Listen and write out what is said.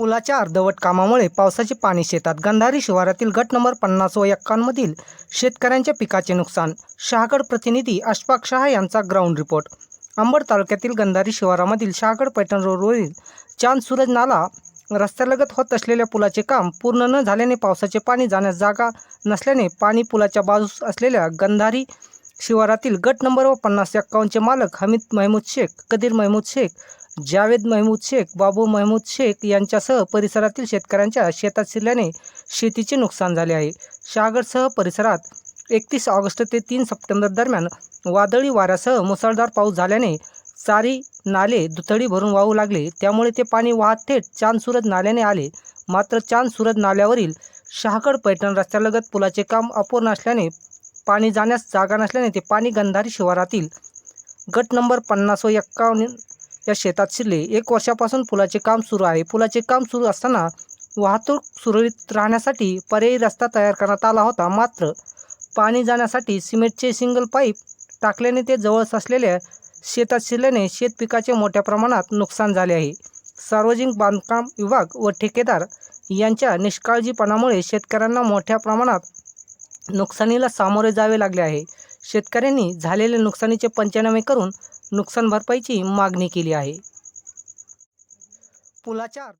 पुलाच्या अर्धवट कामामुळे पावसाचे पाणी शेतात गंधारी शिवारातील गट नंबर पन्नास व एक्कांमधील शेतकऱ्यांच्या पिकाचे नुकसान शहागड प्रतिनिधी अशफाक शहा यांचा ग्राउंड रिपोर्ट. अंबड तालुक्यातील गंधारी शिवारामधील शहागड पैठण रोडवरील चांद सूरज नाला रस्त्यालगत होत असलेल्या पुलाचे काम पूर्ण न झाल्याने पावसाचे पाणी जाण्यास जागा नसल्याने पाणी पुलाच्या बाजूस असलेल्या गंधारी शिवारातील गट नंबर व पन्नास एक्कावन्नचे मालक हमीद महमूद शेख कदीर महमूद शेख जावेद महमूद शेख बाबू महमूद शेख यांच्यासह परिसरातील शेतकऱ्यांच्या शेतात शिरल्याने शेतीचे नुकसान झाले आहे. शहागडसह परिसरात एकतीस ऑगस्ट ते तीन सप्टेंबर दरम्यान वादळी वाऱ्यासह मुसळधार पाऊस झाल्याने चारी नाले दुथडी भरून वाहू लागले. त्यामुळे ते पाणी वाहत थेट चांदसूरज नाल्याने आले. मात्र चांदसूरज नाल्यावरील शहागड पैठण रस्त्यालगत पुलाचे काम अपूर्ण असल्याने पाणी जाण्यास जागा नसल्याने ते पाणी गंधारी शिवारातील गट नंबर पन्नास व एक्कावन्न या शेतात शिरले. एक वर्षापासून पुलाचे काम सुरू आहे. पुलाचे काम सुरू असताना वाहतूक सुरळीत राहण्यासाठी पर्यायी रस्ता तयार करण्यात आला होता. मात्र पाणी जाण्यासाठी सिमेंटचे सिंगल पाईप टाकल्याने ते जवळच असलेल्या शेतात शिरल्याने शेत पिकाचे मोठ्या प्रमाणात नुकसान झाले आहे. सार्वजनिक बांधकाम विभाग व ठेकेदार यांच्या निष्काळजीपणामुळे शेतकऱ्यांना मोठ्या प्रमाणात नुकसानीला सामोरे जावे लागले आहे. शेतकऱ्यांनी झालेल्या नुकसानीचे पंचनामे करून नुकसान भरपाईची मागणी केली आहे. पुलाच्या